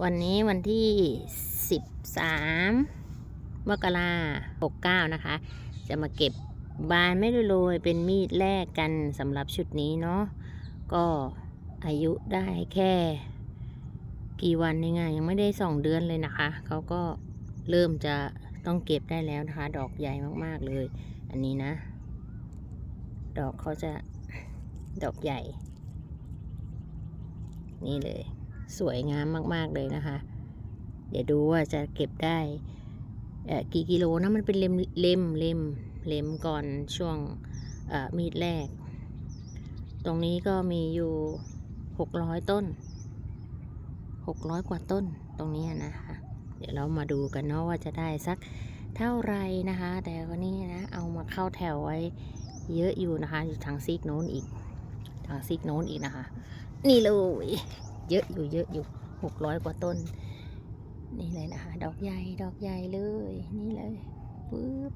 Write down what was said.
วันนี้วันที่สิบสามมกราหกเก้านะคะ จะมาเก็บบานไม่โรยๆเป็นมีดแรกกันสำหรับชุดนี้เนาะก็อายุได้แค่ กี่วันเองอะยังไม่ได้สองเดือนเลยนะคะ เขาก็เริ่มจะต้องเก็บได้แล้วนะคะ ดอกใหญ่มากๆเลย อันนี้นะ ดอกเขาจะดอกใหญ่ นี่เลย สวยงามมาก ๆ เลยนะคะ เดี๋ยวดูว่าจะเก็บได้กี่กิโลนะมันเป็นเล่มเล่มเล่มเล่มก่อนช่วงมีดแรก ตรงนี้ก็มีอยู่หกร้อยต้นหกร้อยกว่าต้นตรงนี้นะคะ เดี๋ยวเรามาดูกันเนาะว่าจะได้สักเท่าไรนะคะ แต่ก็นี่นะเอามาเข้าแถวไว้เยอะอยู่นะคะ อยู่ทางซีกโน้นอีก ทางซีกโน้นอีกนะคะ นี่เลย เยอะอยู่เยอะอยู่หกร้อยกว่าต้น นี่เลยนะคะ ดอกใหญ่ ดอกใหญ่เลย นี่เลยปึ๊บ